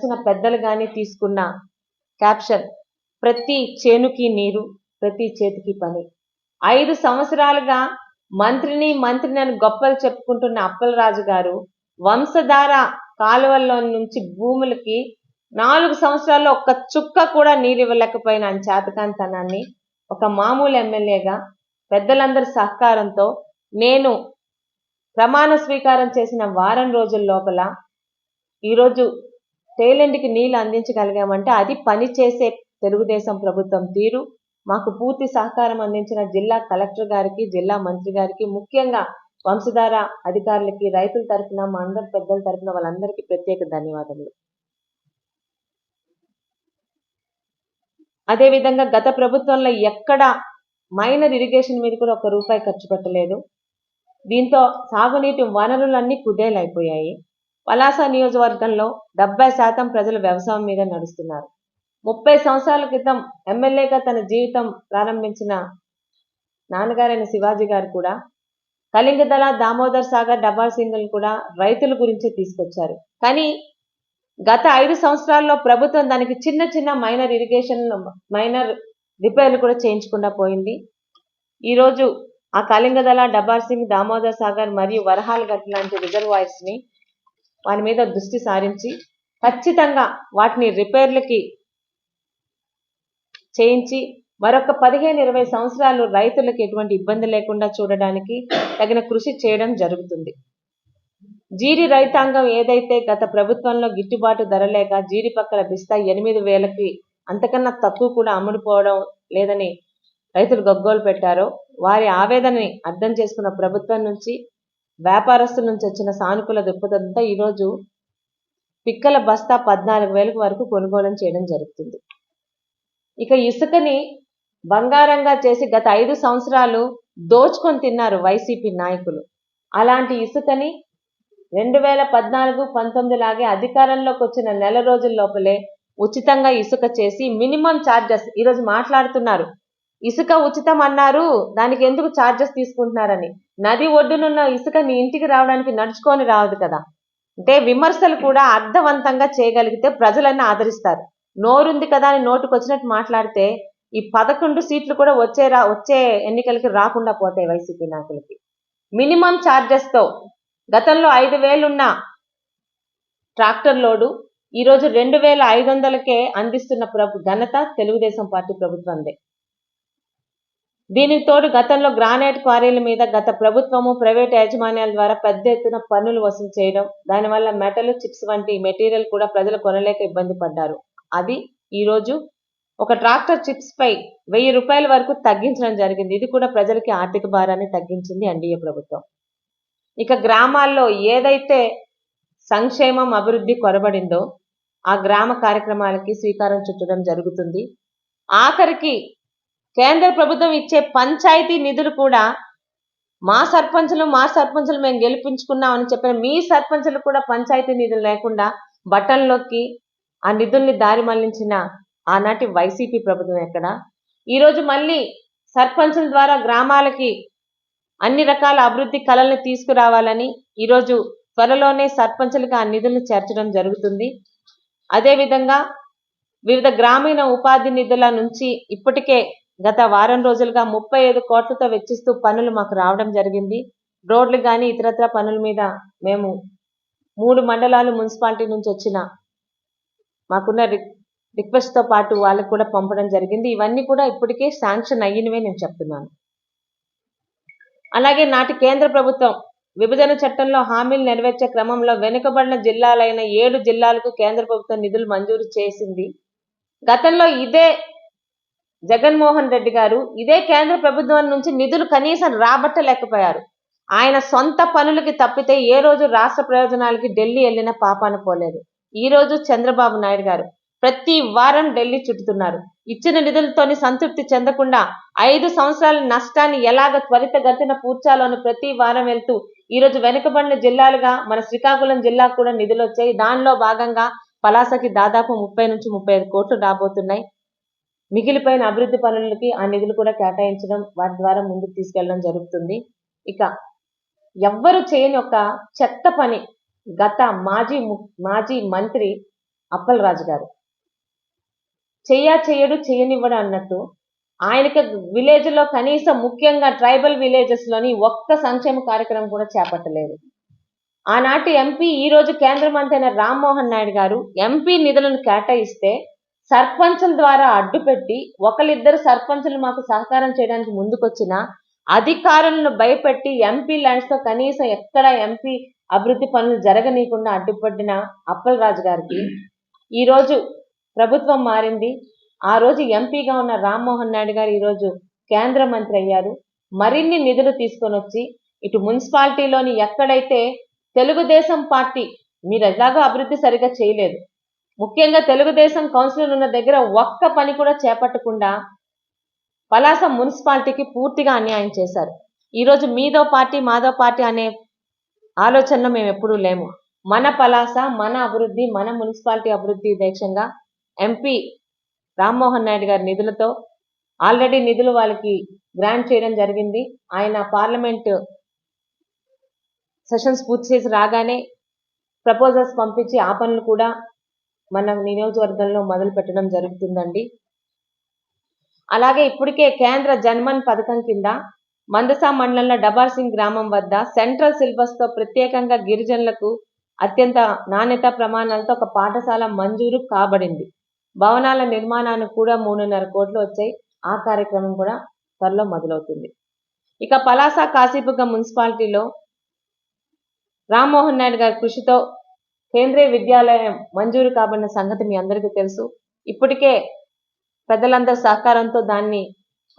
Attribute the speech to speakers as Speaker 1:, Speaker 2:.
Speaker 1: వచ్చిన పెద్దలు కానీ తీసుకున్న క్యాప్షన్ ప్రతి చేనుకి నీరు ప్రతి చేతికి పని. ఐదు సంవత్సరాలుగా మంత్రిని మంత్రిని అని గొప్పలు చెప్పుకుంటున్న అప్పలరాజు గారు వంశధార కాలువల్లో నుంచి భూములకి నాలుగు సంవత్సరాల్లో ఒక్క చుక్క కూడా నీరు ఇవ్వలేకపోయిన ఆయన చేతకాంతనాన్ని ఒక మామూలు ఎమ్మెల్యేగా పెద్దలందరి సహకారంతో నేను ప్రమాణ స్వీకారం చేసిన వారం రోజుల లోపల ఈరోజు తేలెండికి నీళ్ళు అందించగలిగామంటే అది పని చేసే తెలుగుదేశం ప్రభుత్వం తీరు. మాకు పూర్తి సహకారం అందించిన జిల్లా కలెక్టర్ గారికి జిల్లా మంత్రి గారికి ముఖ్యంగా వంశధార అధికారులకి రైతుల తరఫున మా అందరి పెద్దల తరఫున వాళ్ళందరికీ ప్రత్యేక ధన్యవాదములు. అదేవిధంగా గత ప్రభుత్వంలో ఎక్కడ మైనర్ ఇరిగేషన్ మీద కూడా ఒక రూపాయి ఖర్చు పెట్టలేదు. దీంతో సాగునీటి వనరులన్నీ కుదేలైపోయాయి. పలాస నియోజకవర్గంలో డెబ్బై శాతం ప్రజలు వ్యవసాయం మీద నడుస్తున్నారు. ముప్పై సంవత్సరాల క్రితం ఎమ్మెల్యేగా తన జీవితం ప్రారంభించిన నాన్నగారైన శివాజీ గారు కూడా కళింగదళ దామోదర్ సాగర్ డబాల్ సింగులు కూడా రైతుల గురించే తీసుకొచ్చారు. కానీ గత ఐదు సంవత్సరాల్లో ప్రభుత్వం దానికి చిన్న చిన్న మైనర్ ఇరిగేషన్ మైనర్ రిపేర్లు కూడా చేయించకుండా పోయింది. ఈరోజు ఆ కళింగదళ డబార్ సింగ్ దామోదర్ సాగర్ మరియు వరహాల్ గట్ లాంటి రిజర్వాయర్స్ని వాని మీద దృష్టి సారించి ఖచ్చితంగా వాటిని రిపేర్లకి చేయించి మరొక పదిహేను ఇరవై సంవత్సరాలు రైతులకు ఎటువంటి ఇబ్బంది లేకుండా చూడడానికి తగిన కృషి చేయడం జరుగుతుంది. జీడి రైతాంగం ఏదైతే గత ప్రభుత్వంలో గిట్టుబాటు ధర లేక జీడి పక్కల బిస్తా ఎనిమిది వేలకి అంతకన్నా తక్కువ కూడా అమ్ముడుపోవడం లేదని రైతులు గగ్గోలు పెట్టారో వారి ఆవేదనని అర్థం చేసుకున్న ప్రభుత్వం నుంచి వ్యాపారస్తుల నుంచి వచ్చిన సానుకూల దృక్పథంతో ఈరోజు పిక్కల బస్తా పద్నాలుగు వేలకు వరకు కొనుగోలు చేయడం జరుగుతుంది. ఇక ఇసుకని బంగారంగా చేసి గత ఐదు సంవత్సరాలు దోచుకొని తిన్నారు వైసీపీ నాయకులు. అలాంటి ఇసుకని రెండు వేల పద్నాలుగు పంతొమ్మిది లాగే అధికారంలోకి వచ్చిన నెల రోజుల లోపలే ఉచితంగా ఇసుక చేసి మినిమం ఛార్జెస్ ఈరోజు మాట్లాడుతున్నారు. ఇసుక ఉచితం అన్నారు దానికి ఎందుకు ఛార్జెస్ తీసుకుంటున్నారని. నది ఒడ్డునున్న ఇసుక నీ ఇంటికి రావడానికి నడుచుకొని రావదు కదా. అంటే విమర్శలు కూడా అర్థవంతంగా చేయగలిగితే ప్రజలన్నీ ఆదరిస్తారు. నోరుంది కదా అని నోటుకు వచ్చినట్టు మాట్లాడితే ఈ పదకొండు సీట్లు కూడా వచ్చే రా వచ్చే ఎన్నికలకి రాకుండా పోతాయి వైసీపీ నాయకులకి. మినిమం ఛార్జెస్తో గతంలో ఐదు వేలున్న ట్రాక్టర్ లోడు ఈరోజు రెండు వేల ఐదు వందలకే అందిస్తున్న ప్రభు ఘనత తెలుగుదేశం పార్టీ ప్రభుత్వందే. దీనికి తోడు గతంలో గ్రానైట్ క్వారీల మీద గత ప్రభుత్వము ప్రైవేట్ యాజమాన్యాల ద్వారా పెద్ద ఎత్తున పన్నులు వసూలు చేయడం దానివల్ల మెటల్ చిప్స్ వంటి మెటీరియల్ కూడా ప్రజలు కొనలేక ఇబ్బంది పడ్డారు. అది ఈరోజు ఒక ట్రాక్టర్ చిప్స్ పై వెయ్యి రూపాయల వరకు తగ్గించడం జరిగింది. ఇది కూడా ప్రజలకి ఆర్థిక భారాన్ని తగ్గించింది ఎన్డీఏ ప్రభుత్వం. ఇక గ్రామాల్లో ఏదైతే సంక్షేమం అభివృద్ధి కొరబడిందో ఆ గ్రామ కార్యక్రమాలకి శ్రీకారం చుట్టడం జరుగుతుంది. ఆఖరికి కేంద్ర ప్రభుత్వం ఇచ్చే పంచాయతీ నిధులు కూడా మా సర్పంచులు మా సర్పంచులు మేము గెలిపించుకున్నామని చెప్పిన మీ సర్పంచులు కూడా పంచాయతీ నిధులు లేకుండా బట్టల్లోకి ఆ నిధుల్ని దారి మళ్ళించిన ఆనాటి వైసీపీ ప్రభుత్వం ఎక్కడ? ఈరోజు మళ్ళీ సర్పంచుల ద్వారా గ్రామాలకి అన్ని రకాల అభివృద్ధి కళల్ని తీసుకురావాలని ఈరోజు త్వరలోనే సర్పంచులకు ఆ నిధులను చేర్చడం జరుగుతుంది. అదేవిధంగా వివిధ గ్రామీణ ఉపాధి నిధుల నుంచి ఇప్పటికే గత వారం రోజులుగా ముప్పై ఐదు కోట్లతో వెచ్చిస్తూ పనులు మాకు రావడం జరిగింది. రోడ్లు కానీ ఇతరత్ర పనుల మీద మేము మూడు మండలాలు మున్సిపాలిటీ నుంచి వచ్చిన మాకున్న రిక్ రిక్వెస్ట్తో పాటు వాళ్ళకు కూడా పంపడం జరిగింది. ఇవన్నీ కూడా ఇప్పటికే శాంక్షన్ అయ్యినవే నేను చెప్తున్నాను. అలాగే నాటి కేంద్ర ప్రభుత్వం విభజన చట్టంలో హామీలు నెరవేర్చే క్రమంలో వెనుకబడిన జిల్లాలైన ఏడు జిల్లాలకు కేంద్ర ప్రభుత్వం నిధులు మంజూరు చేసింది. గతంలో ఇదే జగన్మోహన్ రెడ్డి గారు ఇదే కేంద్ర ప్రభుత్వం నుంచి నిధులు కనీసం రాబట్టలేకపోయారు. ఆయన సొంత పనులకి తప్పితే ఏ రోజు రాష్ట్ర ప్రయోజనాలకి ఢిల్లీ వెళ్ళిన పాపాన పోలేదు. ఈ రోజు చంద్రబాబు నాయుడు గారు ప్రతి వారం ఢిల్లీ చుట్టుతున్నారు. ఇచ్చిన నిధులతోని సంతృప్తి చెందకుండా ఐదు సంవత్సరాల నష్టాన్ని ఎలాగ త్వరితగతిన పూర్చాలోని ప్రతి వారం వెళ్తూ ఈ రోజు వెనుకబడిన జిల్లాలుగా మన శ్రీకాకుళం జిల్లాకు కూడా నిధులు వచ్చాయి దానిలో భాగంగా పలాసకి దాదాపు ముప్పై నుంచి ముప్పై ఐదు కోట్లు రాబోతున్నాయి. మిగిలిపోయిన అభివృద్ధి పనులకి ఆ నిధులు కూడా కేటాయించడం వాటి ద్వారా ముందుకు తీసుకెళ్ళడం జరుగుతుంది. ఇక ఎవ్వరు చేయని ఒక చెత్త పని గత మాజీ ము- మాజీ మంత్రి అప్పలరాజు గారు. చెయ్యా చెయ్యడు చేయనివ్వడం అన్నట్టు ఆయనకి విలేజ్లో కనీసం ముఖ్యంగా ట్రైబల్ విలేజెస్లోని ఒక్క సంక్షేమ కార్యక్రమం కూడా చేపట్టలేదు. ఆనాటి ఎంపీ ఈ రోజు కేంద్ర మంత్రి అయిన రామ్మోహన్ నాయుడు గారు ఎంపీ నిధులను కేటాయిస్తే సర్పంచుల ద్వారా అడ్డుపెట్టి ఒకళ్ళిద్దరు సర్పంచులు మాకు సహకారం చేయడానికి ముందుకొచ్చిన అధికారులను భయపెట్టి ఎంపీ ల్యాండ్స్తో కనీసం ఎక్కడ ఎంపీ అభివృద్ధి పనులు జరగనీయకుండా అడ్డుపడిన అప్పలరాజు గారికి ఈరోజు ప్రభుత్వం మారింది. ఆ రోజు ఎంపీగా ఉన్న రామ్మోహన్ నాయుడు గారు ఈరోజు కేంద్ర మంత్రి అయ్యారు. మరిన్ని నిధులు తీసుకొని వచ్చి ఇటు మున్సిపాలిటీలోని ఎక్కడైతే తెలుగుదేశం పార్టీ మీరు ఎలాగో అభివృద్ధి సరిగా చేయలేదు ముఖ్యంగా తెలుగుదేశం కౌన్సిలర్ ఉన్న దగ్గర ఒక్క పని కూడా చేపట్టకుండా పలాస మున్సిపాలిటీకి పూర్తిగా అన్యాయం చేశారు. ఈరోజు మీదో పార్టీ మాదో పార్టీ అనే ఆలోచనలో మేము ఎప్పుడూ లేము. మన పలాస మన అభివృద్ధి మన మున్సిపాలిటీ అభివృద్ధి దేశంగా ఎంపీ రామ్మోహన్ నాయుడు గారి నిధులతో ఆల్రెడీ నిధులు వాళ్ళకి గ్రాంట్ చేయడం జరిగింది. ఆయన పార్లమెంట్ సెషన్స్ పూర్తి చేసి రాగానే ప్రపోజల్స్ పంపించి ఆ పనులు కూడా మన నియోజకవర్గంలో మొదలు పెట్టడం జరుగుతుందండి. అలాగే ఇప్పటికే కేంద్ర జన్మన్ పథకం కింద మందసా మండలంలో డబార్సింగ్ గ్రామం వద్ద సెంట్రల్ సిలబస్తో ప్రత్యేకంగా గిరిజనులకు అత్యంత నాణ్యత ప్రమాణాలతో ఒక పాఠశాల మంజూరు కాబడింది. భవనాల నిర్మాణానికి కూడా మూడున్నర కోట్లు వచ్చాయి. ఆ కార్యక్రమం కూడా త్వరలో మొదలవుతుంది. ఇక పలాస కాశీపుగ మున్సిపాలిటీలో రామ్మోహన్ నాయుడు గారి కృషితో కేంద్రీయ విద్యాలయం మంజూరు కాబడిన సంగతి మీ అందరికీ తెలుసు. ఇప్పటికే పెద్దలందరి సహకారంతో దాన్ని